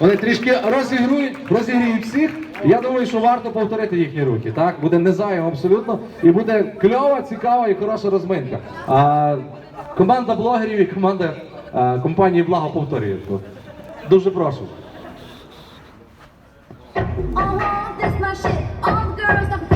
Вони трішки розігрують, розігріють всіх. Я думаю, що варто повторити їхні рухи. Так буде не зайвим абсолютно, і буде кльова, цікава і хороша розминка. А, команда блогерів і команда а, компанії Благо повторює. Дуже прошу. Uh-huh, this my shit. All girls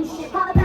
খুশি